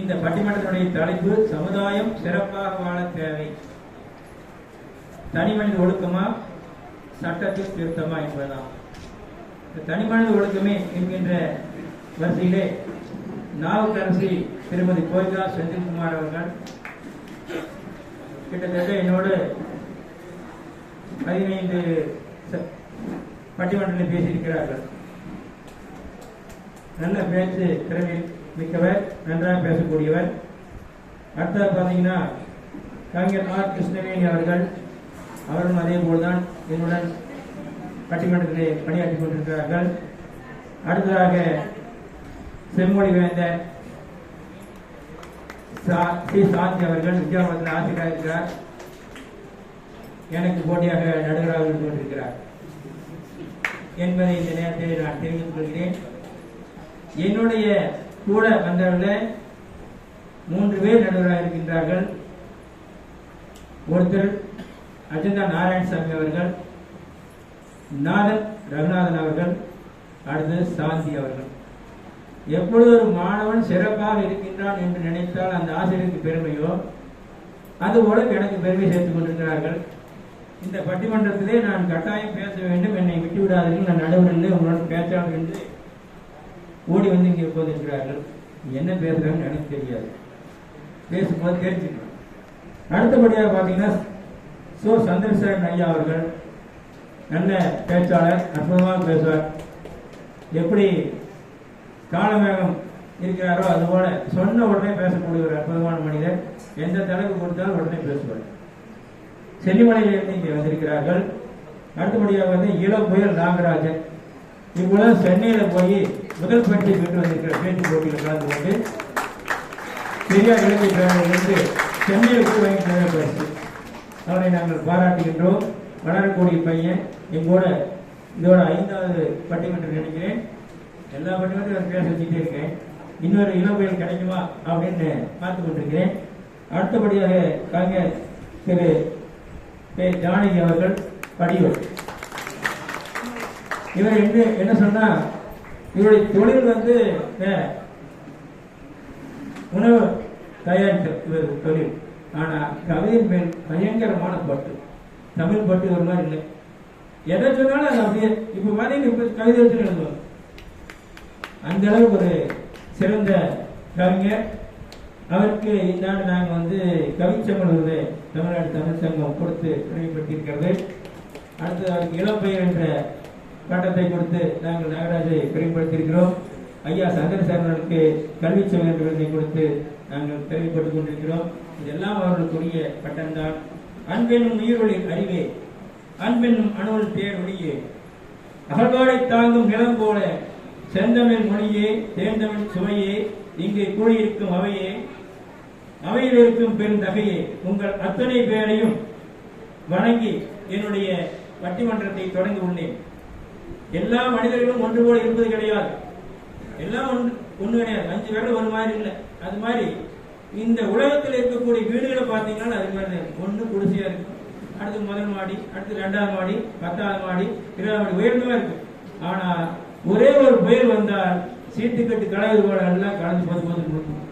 இந்த பட்டிமன்றத்தினுடைய தலைப்பு சமுதாயம் சிறப்பாக வாழ தேவை. தனிமனித ஒழுக்கமா சட்டத்தில் திருத்தமா என்பதுதான். இந்த ஒழுக்கமே என்கின்ற வரிசையிலே நாவுக்கரசி திருமதி கோயிலா செந்தில்குமார் அவர்கள் கிட்டத்தட்ட என்னோடு பதினைந்து பட்டிமன்றத்தில் பேசியிருக்கிறார்கள். நல்ல பேச்சு திறமையில் மிக்கவர் நன்றாக பேசக்கூடியவர். அடுத்தது பார்த்தீங்கன்னா கவிஞர் ஆர். கிருஷ்ணவேணி அவர்கள். அவரும் அதே போல்தான் என்னுடன் பட்டிமன்றத்திலே பணியாற்றிக் கொண்டிருக்கிறார்கள். அடுத்ததாக செம்மொழி வேந்த சி. சாந்தி அவர்கள் வித்யாபுரத்தில் ஆசிரியராக இருக்கிறார். எனக்கு போட்டியாக நடுவராக இருந்து கொண்டிருக்கிறார். என்பதை இந்த நேரத்தில் நான் தெரிவித்துக் கொள்கிறேன். என்னுடைய கூட வந்தவர்கள் மூன்று பேர் நடுவராக இருக்கின்றார்கள். ஒருத்தர் அஜந்தா நாராயணசாமி அவர்கள் நாதன் ரகுநாதன் அவர்கள் அடுத்தது சாந்தி அவர்கள். எப்பொழுது ஒரு மாணவன் சிறப்பாக இருக்கின்றான் என்று நினைத்தால் அந்த ஆசிரியருக்கு பெருமையோ? அதுபோல எனக்கு பெருமை சேர்த்துக் கொண்டிருக்கிறார்கள். இந்த பட்டிமன்றத்திலே நான் கட்டாயம் பேச வேண்டும் என்னை விட்டுவிடாதீர்கள் நான் நடுவரில் உங்களுடன் பேச்சாளர் என்று ஓடி வந்து இங்கே உட்கார்ந்திருக்கிறார்கள் என்ன பேசுறாங்கன்னு எனக்கு தெரியாது. பேசும்போது தெரிஞ்சுக்கலாம் அடுத்தபடியாக பார்த்தீங்கன்னா சோ சந்திரசேகரன் ஐயா அவர்கள் நல்ல பேச்சாளர் அற்புதமாக பேசுவார். எப்படி காலமேகம் இருக்கிறாரோ அதுபோல சொன்ன உடனே பேசக்கூடிய ஒரு அற்புதமான மனிதர். எந்த தலைப்பு கொடுத்தாலும் உடனே பேசுவார். செல்லிமலையிலிருந்து இங்கே வந்திருக்கிறார்கள். அடுத்தபடியாக வந்து இளம் புயல் நாகராஜன். இவ்வளவு சென்னையில் போய் முதல் பரிசை பெற்று வந்திருக்கிற பேச்சு போட்டியில் கலந்து கொண்டு பெரியார் இலங்கை வந்து சென்னையில் போய் வாங்கி பரிசு அவரை நாங்கள் பாராட்டுகின்றோம். வளரக்கூடிய பையன். எங்கூட இதோட ஐந்தாவது பட்டிமன்றம் நினைக்கிறேன். எல்லா பட்டிமன்றம் பேச வச்சுட்டே இருக்கேன். இன்னொரு இளம் கிடைக்குமா அப்படின்னு பார்த்து கொண்டிருக்கிறேன். அடுத்தபடியாக கலைஞர் திரு கே. ஜானகி அவர்கள் படியூர் இவர் என்ன என்ன சொன்னா இவருடைய தொழில் வந்து உணவு தயாரித்த இவர் தொழில். ஆனா கவிதையின் மேல் பயங்கரமான பட்டு. தமிழ் பட்டு ஒரு மாதிரி இல்லை. எதை சொன்னாலும் அது அப்படியே இப்ப பாத்தீங்கன்னா கவிதை எடுத்து எழுதுவாங்க. அந்த அளவுக்கு ஒரு சிறந்த கவிஞர். அவருக்கு இந்த நாங்க நாங்கள் வந்து கவிச்செம்மல் தமிழ்நாடு தமிழ் சங்கம் கொடுத்து பிரிவுபடுத்தியிருக்கிறது அடுத்து அவருக்கு இளம்பெயர் என்ற பட்டத்தை கொடுத்து நாங்கள் நாகராஜை பெருமைப்படுத்தியிருக்கிறோம். ஐயா சந்திரசேகரனுக்கு கல்வி என்ற விருதை கொடுத்து நாங்கள் பெருமைப்பட்டுக் கொண்டிருக்கிறோம். இதெல்லாம் அவர்களுக்குரிய பட்டம்தான். அன்பெனும் உயிரொளின் அறிவே அன்பெனும் அணுவல் தேர் ஒளியே அகழ்வாடை தாங்கும் நிலம் போல செந்தமிழ் மொழியே தேர்ந்தமிழ் சுவையே இங்கே கூடியிருக்கும் அவையே அவையில் இருக்கும் பெருந்தகையே உங்கள் அத்தனை பேரையும் வணங்கி என்னுடைய பட்டிமன்றத்தை தொடங்கி உள்ளேன். எல்லா மனிதர்களும் ஒன்று போல இருப்பது கிடையாது. எல்லாம் ஒன்று ஒண்ணு கிடையாது. அஞ்சு பேர்ல ஒரு மாதிரி இல்லை. அது மாதிரி இந்த உலகத்தில் இருக்கக்கூடிய வீடுகளை பார்த்தீங்கன்னா அது மாதிரி ஒன்று குடிசையா இருக்கும். அடுத்து முதல் மாடி அடுத்து ரெண்டாவது மாடி பத்தாவது மாடி இருபதாவது மாடி உயர்ந்தமா இருக்கும். ஆனா ஒரே ஒரு புயல் வந்தால் சீட்டுக்கட்டு கலவு போல எல்லாம் கலந்து போது போது கொடுக்கும்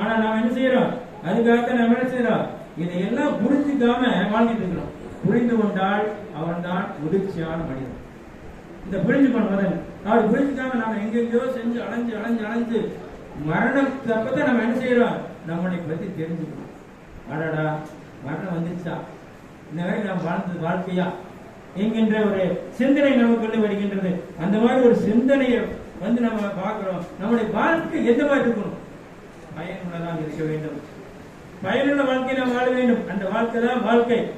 ஆனா நாம என்ன செய்யறோம்? அதுக்காக நம்ம என்ன செய்யறோம்? இதையெல்லாம் புரிஞ்சுக்காம வாழ்ந்துட்டு இருக்கிறோம். புரிந்து கொண்டால் அவன்தான் முதிர்ச்சியான மனிதன். இந்த புரிஞ்சு பண்ணுவதன் அவர் புரிஞ்சுக்காம நாம எங்கெங்கயோ செஞ்சு அலைஞ்சு அலைஞ்சு அலைஞ்சு மரணம் தப்பத்தை நம்ம என்ன செய்யறோம்? நம்மளை பத்தி தெரிஞ்சுக்கணும். அடடா மரணம் வந்துச்சா? இந்த மாதிரி நாம் வாழ்ந்தது வாழ்க்கையா? என்கின்ற ஒரு சிந்தனை நமக்குள்ள வருகின்றது. அந்த மாதிரி ஒரு சிந்தனையை வந்து நம்ம பார்க்கிறோம். நம்முடைய வாழ்க்கை எந்த மாதிரி இருக்கணும்? பயனுள்ளதாக இருக்க வேண்டும். பயனுள்ள வாழ்க்கை நாம் வாழ வேண்டும். அந்த வாழ்க்கை தான் வாழ்க்கை.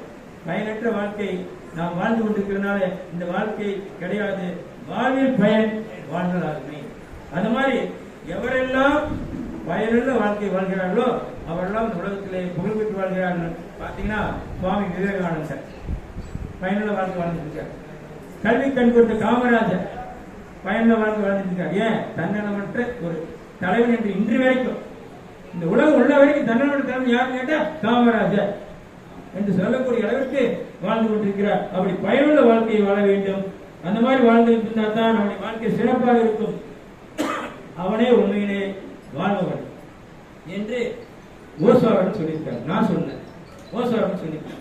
பயனற்ற வாழ்க்கை நாம் வாழ்ந்து கொண்டிருக்கிறதுனால இந்த வாழ்க்கை கிடையாது. வாழ்வில் பயன் வாழ்ந்ததாகுமே. அந்த மாதிரி எவரெல்லாம் பயனுள்ள வாழ்க்கை வாழ்கிறார்களோ அவரெல்லாம் இந்த உலகத்திலே புகழ்பெற்று வாழ்கிறார்கள். பார்த்தீங்கன்னா சுவாமி விவேகானந்தர். பயனுள்ள வாழ்க்கை வாழ்ந்துருக்கார் கல்வி கண் கொடுத்த காமராஜர் பயனுள்ள வாழ்க்கை வாழ்ந்துருக்கார் ஏன்? தன்னலமற்ற ஒரு தலைவன் என்று இன்று வரைக்கும். இந்த உலகம் உள்ள வரைக்கும் தன்னலமற்ற தலைவன் யாருன்னு கேட்டா காமராஜர். என்று சொல்லக்கூடிய அளவிற்கு வாழ்ந்து கொண்டிருக்கிறார். அப்படி பயனுள்ள வாழ்க்கையை வாழ வேண்டும். அந்த மாதிரி வாழ்ந்து இருந்தால் தான் நம்முடைய வாழ்க்கை சிறப்பாக இருக்கும். அவனே உண்மையிலே வாழ்பவன் என்று ஓசோரன் சொல்லியிருக்காரு. நான் சொன்னேன். ஓசோரன் சொல்லியிருக்காரு.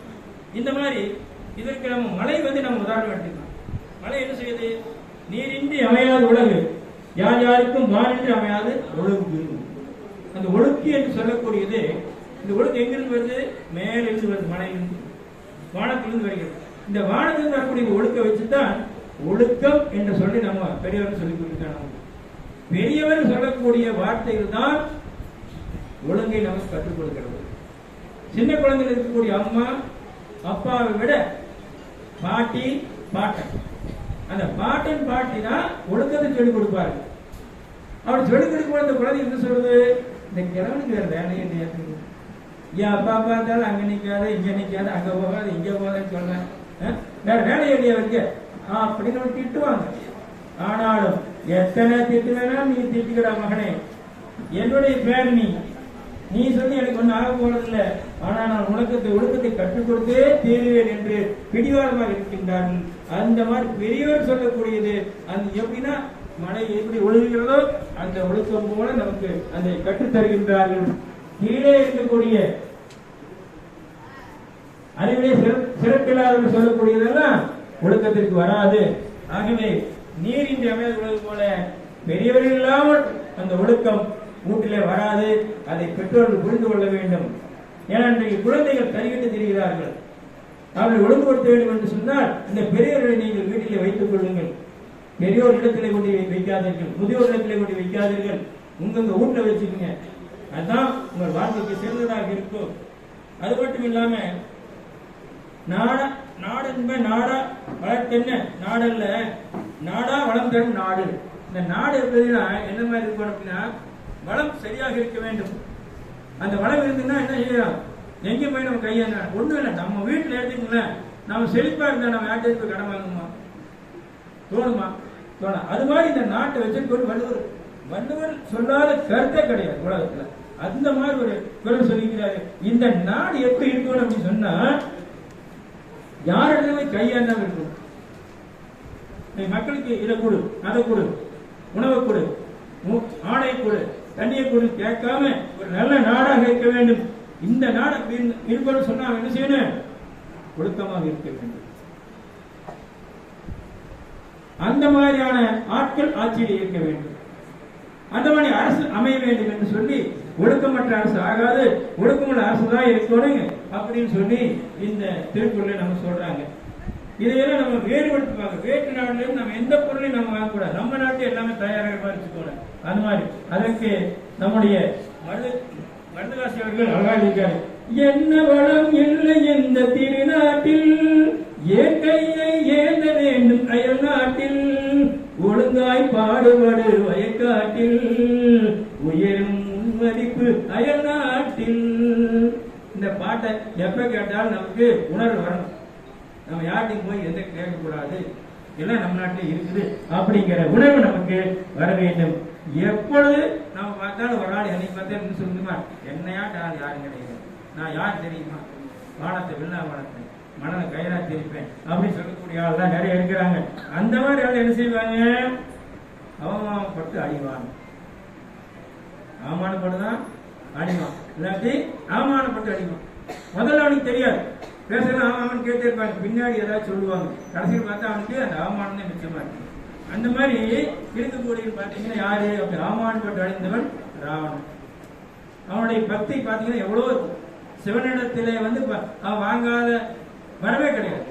இந்த மாதிரி இதற்கு நம்ம மழை வந்து நம்ம உதாரணம் எடுத்துக்கலாம். மழை என்ன செய்யுது? நீரின்றி அமையாத உலகு. யார் யாருக்கும் வானின்றி அமையாது ஒழுங்கு அந்த ஒழுக்கு என்று சொல்லக்கூடியது இந்த ஒழுக்கு எங்கிருந்து வருது? மேலிருந்து வருது மலையிலிருந்து வானத்திலிருந்து வருகிறது. இந்த வானத்திலிருந்து வரக்கூடிய ஒழுக்க வச்சுதான் ஒழுக்கம் என்று சொல்லி நம்ம பெரியவர் சொல்லி கொடுத்துருக்காங்க பெரியவர் சொல்லக்கூடிய வார்த்தைகள் தான் ஒழுங்கை நமக்கு கற்றுக் கொடுக்கிறது. சின்ன குழந்தைகள் இருக்கக்கூடிய அம்மா அப்பாவை விட பாட்டி பாட்டன். அந்த பாட்டன் பாட்டி தான் ஒழுக்கத்தை சொல்லிக் கொடுப்பாரு. அவர் சொல்லிக் கொடுக்கும் அந்த குழந்தை என்ன சொல்றது இந்த கிழவனுக்கு வேற வேலையை இல்லையா ஏன் அப்பா பார்த்தாலும் அங்க நிக்காத இங்க நிக்காத அங்க போகாத இங்க போகாதன்னு சொல்றேன் வேற வேலையே இல்லையா இருக்கு அப்படின்னு நம்ம திட்டுவாங்க. ஆனாலும் எத்தனை திட்டு வேணாலும் நீ திட்டுக்கிற மகனே. என்னுடைய பேர் நீ. நீ சொல்லி எனக்கு ஒன்றும் ஆக போறதில்லை. ஆனா நான் உலகத்தை ஒழுக்கத்தை கற்றுக் கொடுத்தே தீருவேன் என்று பிடிவாதமாக இருக்கின்றார்கள். அந்த மாதிரி பெரியவர் சொல்லக்கூடியது. அந்த எப்படின்னா மழை எப்படி ஒழுகுகிறதோ அந்த ஒழுக்கம் போல நமக்கு அதை கற்றுத் தருகின்றார்கள் கீழே இருக்கக்கூடிய அறிவிலே சிற- சிறப்பில்லாதவர்கள் சொல்லக்கூடியதெல்லாம் ஒழுக்கத்திற்கு வராது. ஆகவே நீர் அமையாத உலகம் போல பெரியவர்கள் இல்லாமல் அந்த ஒழுக்கம் வீட்டிலே வராது. அதை பெற்றோர்கள் புரிந்து கொள்ள வேண்டும். ஏன்னா இன்றைக்கு குழந்தைகள் தருகிட்டு தெரிகிறார்கள். அவர்கள் ஒழுங்குபடுத்த வேண்டும் என்று சொன்னால் இந்த பெரியவர்களை நீங்கள் வீட்டிலே வைத்துக் கொள்ளுங்கள். பெரியோர் இடத்திலே கொண்டு வைக்காதீர்கள். முதியோர் இடத்திலே கொண்டு வைக்காதீர்கள். உங்க வீட்டில் வச்சுக்கோங்க. அதுதான் உங்கள் வாழ்க்கைக்கு சிறந்ததாக இருக்கும். அது மட்டும் இல்லாம நாட நாடு என்ப நாடா வளர்த்தென்ன நாடல்ல நாடா வளம் தரும் நாடு. இந்த நாடு எப்படின்னா என்ன மாதிரி இருக்கணும் அப்படின்னா வளம் சரியாக இருக்க வேண்டும். அந்த வளம் இருந்துன்னா என்ன செய்யலாம்? எங்க போய் நம்ம கையாங்க ஒண்ணும் இல்லை. நம்ம வீட்டுல எடுத்துங்களேன் நம்ம செழிப்பா இருந்தா நம்ம யார்கிட்ட போய் கடன் வாங்குமா தோணுமா? தோணும் அது மாதிரி இந்த நாட்டை வச்சிருக்க வள்ளுவர். வள்ளுவர் சொல்லாத கருத்தே கிடையாது உலகத்துல. அந்த மாதிரி ஒரு குரல் சொல்லிக்கிறாரு. இந்த நாடு எப்படி இருக்கணும் அப்படின்னு சொன்னா யாரிடமே கையாண்டாம இருக்கும். நீ மக்களுக்கு இதை கொடு அதை கொடு உணவை கொடு ஆடை கொடு தண்ணியை கொடு கேட்காம ஒரு நல்ல நாடாக இருக்க வேண்டும். இந்த நாடு அப்படி சொன்னா என்ன செய்யணும்? ஒழுக்கமாக இருக்க வேண்டும். அந்த மாதிரியான ஆட்கள் ஆட்சியில் இருக்க வேண்டும். அந்த மாதிரி அரசு அமைய வேண்டும் என்று சொல்லி ஒழுக்கமற்ற அரசு ஆகாது ஒழுக்கமுள்ள அரசு தான் இருக்கணும் அப்படின்னு சொல்லி இந்த திருக்குறளை நம்ம சொல்றாங்க. இதையெல்லாம் நம்ம வேறுபடுத்துவாங்க. வேற்று நாட்டிலும் நம்ம எந்த பொருளையும் நம்ம வாங்கக்கூடாது. நம்ம நாட்டு எல்லாமே தயாராக வச்சுக்கணும் அது மாதிரி. அதற்கு நம்முடைய மருது மருதகாசி அவர்கள் அழகா இருக்காரு. என்ன வளம் இல்லை இந்த திருநாட்டில் ஏன் ஏந்த வேண்டும் அயல் நாட்டில் ஒழுங்காய் பாடுபடு வயக்காட்டில் மதிப்பு அயல் நாட்டில் இந்த பாட்டை எப்ப கேட்டாலும் நமக்கு உணர்வு வரணும். நம்ம யார்ட்டையும் போய் எதை கேட்கக்கூடாது. எல்லாம் நம்ம நாட்டில் இருக்குது அப்படிங்கிற உணர்வு நமக்கு வர வேண்டும். எப்பொழுது நம்ம பார்த்தாலும் ஒரு ஆள் என்னை பார்த்தா சொல்லுமா என்னையாட்ட ஆள் யாரும் கிடையாது நான் யார் தெரியுமா? வானத்தை வில்லா வானத்தை மனதை கயிறா தெரிப்பேன் அப்படின்னு சொல்லக்கூடிய ஆள் தான் நிறைய இருக்கிறாங்க. அந்த மாதிரி ஆள் என்ன செய்வாங்க? அவமானப்பட்டு அழிவாங்க. அவமானப்பட்டுதான் அடிவான் இல்லாட்டி அவமானப்பட்டு அடிவான் முதல்ல அவனுக்கு தெரியாது. பேசலாம் அவன் கேட்டிருப்பாங்க கேட்டே இருப்பாங்க. பின்னாடி ஏதாவது சொல்லுவாங்க. கடைசியில் பார்த்தா அவனுக்கு அந்த அவமானம் தான் மிச்சமா இருக்கு. அந்த மாதிரி இருக்கக்கூடிய பார்த்தீங்கன்னா யாரு? அப்படி அவமானப்பட்டு அழிந்தவன் ராவணன். அவனுடைய பக்தி பார்த்தீங்கன்னா எவ்வளோ சிவனிடத்திலே வந்து ப- அவன் வாங்காத வரவே கிடையாது.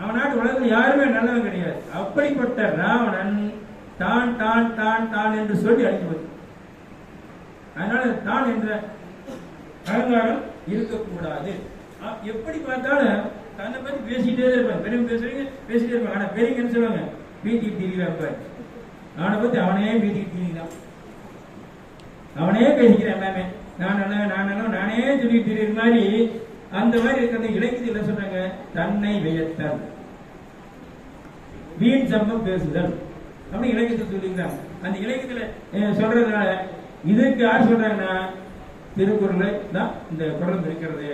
அவன் நாட்டு உலகத்தில் யாருமே நல்லவன் கிடையாது. அப்படிப்பட்ட ராவணன் தான் தான் தான் தான் என்று சொல்லி அழிந்து போச்சு அதனால தான் என்ற அகங்காரம் இருக்கக்கூடாது. எப்படி பார்த்தாலும் தன்னை பத்தி பேசிட்டே இருப்பாங்க. பெரியவங்க பேசுறீங்க பேசிட்டே இருப்பாங்க. ஆனா பெரியவங்க என்ன சொல்லுவாங்க பீத்திட்டு திரிகிறாப்ப அவனை பத்தி அவனே பீத்திட்டு திரிகிறான் அவனே பேசிக்கிறான் எல்லாமே நான் நல்லவன் நான் நல்லவன் நானே சொல்லிட்டு திரிகிற மாதிரி அந்த மாதிரி இருக்கிற இலக்கியத்தில் என்ன சொல்றாங்க? தன்னை வியத்தல். வீண் சம்பம் பேசுதல். அப்படின்னு இலக்கியத்தை சொல்லிக்கிறாங்க. அந்த இலக்கியத்துல சொல்றதுனால இதுக்கு யார் சொல்றாங்கன்னா திருக்குறளை தான் இந்த குரல் இருக்கிறது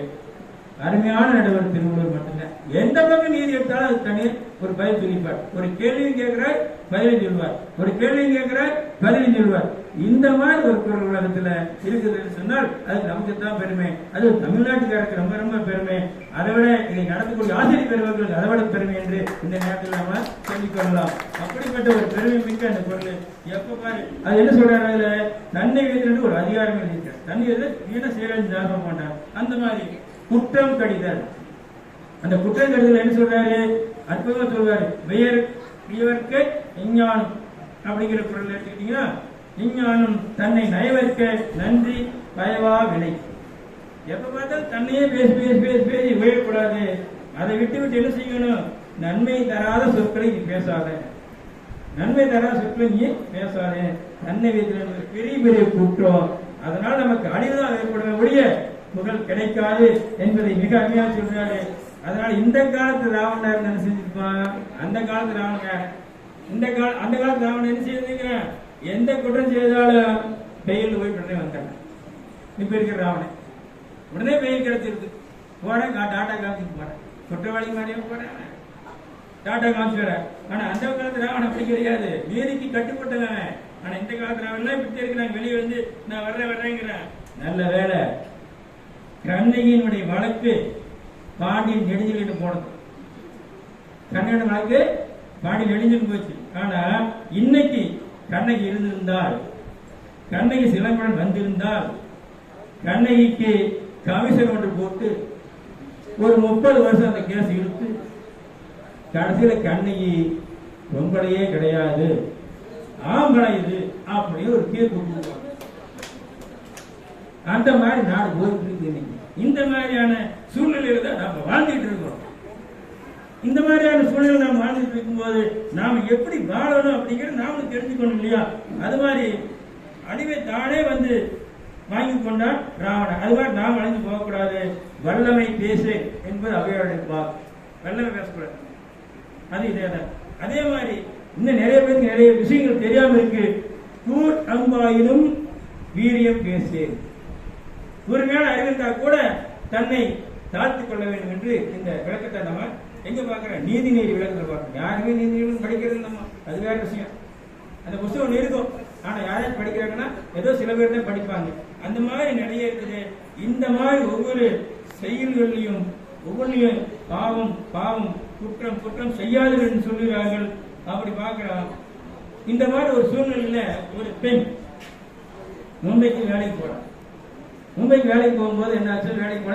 அருமையான நடுவர் திருவள்ளுவர் மட்டும்தான். எந்த பக்கம் நீதி எடுத்தாலும் அது தனி ஒரு பதில் சொல்லிப்பார். ஒரு கேள்வியும் கேட்கிறார் பதிலும் சொல்வார் ஒரு கேள்வியும் கேட்கிறார் பதிலும் சொல்வார் இந்த மாதிரி ஒரு குரல் உலகத்துல இருக்குதுன்னு சொன்னால் அது நமக்கு தான் பெருமை. அது தமிழ்நாட்டுக்காரருக்கு ரொம்ப ரொம்ப பெருமை. அதை விட இதை நடத்தக்கூடிய ஆசிரியர் பெருமக்களுக்கு அதை விட பெருமை என்று இந்த நேரத்தில் நாம சொல்லிக் கொள்ளலாம். அப்படிப்பட்ட ஒரு பெருமை மிக்க அந்த குரல். எப்ப பாரு அது என்ன சொல்றாரு அதுல? தன்னை வைத்து ஒரு அதிகாரம் எழுதியிருக்காரு. தன்னை வந்து என்ன செய்யறது ஜாப மாட்டார். அந்த மாதிரி குற்றம் கடிதல். அந்த குற்றம் கடிதல் என்ன சொல்றாரு? அற்புதமா சொல்றாரு. பெயர் இவருக்கு விஞ்ஞானம் அப்படிங்கிற குரல் எடுத்துக்கிட்டீங்கன்னா விஞ்ஞானம் தன்னை நயவர்க்க நன்றி பயவா வினை. எப்ப பார்த்தாலும் தன்னையே பேசி பேசி பேசி பேசி உயரக்கூடாது அதை விட்டு விட்டு என்ன செய்யணும்? நன்மை தராத சொற்களை நீ பேசாத. நன்மை தராத சொற்களை நீ பேசாத. தன்னை வைத்திருந்த பெரிய பெரிய குற்றம். அதனால் நமக்கு அழிவுதான் ஏற்படுமே ஒழிய புகழ் கிடைக்காது என்பதை மிக அருமையாக சொல்றாரு. அதனால இந்த காலத்து ராவணர் என்ன செஞ்சிருப்பான் அந்த காலத்து ராவண இந்த கால அந்த காலத்து ராவணன் என்ன செய்யுதுங்க எந்த குற்றம் செய்தாலும் பெயில் போய் உடனே வந்தாங்க இப்ப இருக்கிற ராவணன். உடனே பெயில் கிடைச்சிருக்கு போறேன் டாட்டா காமிச்சு போறேன் குற்றவாளி மாதிரியே போறேன் டாட்டா காமிச்சு ஆனா அந்த காலத்து ராவணன் அப்படி கிடையாது. நீதிக்கு கட்டுப்பட்டவன். ஆனா இந்த காலத்து ராவணன் இப்படி இருக்கிறாங்க வெளியே வந்து நான் வர்றேன் வர்றேங்கிறேன். நல்ல வேலை கண்ணகியினுடைய வழக்கு பாண்டியன் நெடுஞ்சலிட்டு போனது. கண்ணகியோட வழக்கு பாண்டியன் நெடுஞ்சல் போச்சு. ஆனா இன்னைக்கு கண்ணகி இருந்திருந்தால் கண்ணகி சிலம்புடன் வந்திருந்தால் கண்ணகிக்கு கமிஷன் ஒன்று போட்டு ஒரு முப்பது வருஷம் அந்த கேஸ் இழுத்து கடைசியில கண்ணகி பொம்பளையே கிடையாது ஆம்பளை இது அப்படின்னு ஒரு தீர்ப்பு கொடுத்தாங்க. அந்த மாதிரி நாடு போயிட்டு இருக்கு இந்த மாதிரியான சூழ்நிலையில தான் நம்ம வாழ்ந்துட்டு இருக்கோம் இந்த மாதிரியான சூழ்நிலை நாம் வாழ்ந்துட்டு இருக்கும்போது நாம் எப்படி வாழணும் அப்படிங்கிறத நாமளும் தெரிஞ்சுக்கணும் இல்லையா? அது மாதிரி அழிவை தானே வந்து வாங்கி கொண்டான் ராவணன். அது மாதிரி நாம் அழிஞ்சு போகக்கூடாது. வல்லமை பேசு என்பது அவையோட வாக்கு. வல்லமை பேசக்கூடாது. அது இதே தான் அதே மாதிரி இன்னும் நிறைய பேருக்கு நிறைய விஷயங்கள் தெரியாமல் இருக்கு. கூர் அம்பாயினும் வீரியம் பேசு கூர்மையான அறிவிந்தா கூட தன்னை தாழ்த்திக் கொள்ள வேண்டும் என்று இந்த விளக்கத்தை நம்ம எங்க நீதி நெறி விளக்கத்தை பாருங்க யாருமே நீதிநீதி படிக்கிறது நம்ம அது வேற விஷயம். அந்த புத்தகம் இருக்கும் ஆனா யாராச்சும் படிக்கிறாங்கன்னா ஏதோ சில பேர் தான் படிப்பாங்க. அந்த மாதிரி நிறைய இருக்குது. இந்த மாதிரி ஒவ்வொரு செயல்கள்லையும் ஒவ்வொன்றையும் பாவம் பாவம் குற்றம் குற்றம் செய்யாதவர்கள் சொல்லுகிறார்கள். அப்படி பார்க்கலாம் இந்த மாதிரி ஒரு சூழ்நிலையில ஒரு பெண் மும்பைக்கு வேலைக்கு போறான் மும்பைக்கு வேலைக்கு போகும்போது என்னாச்சு? வேலைக்கு போனா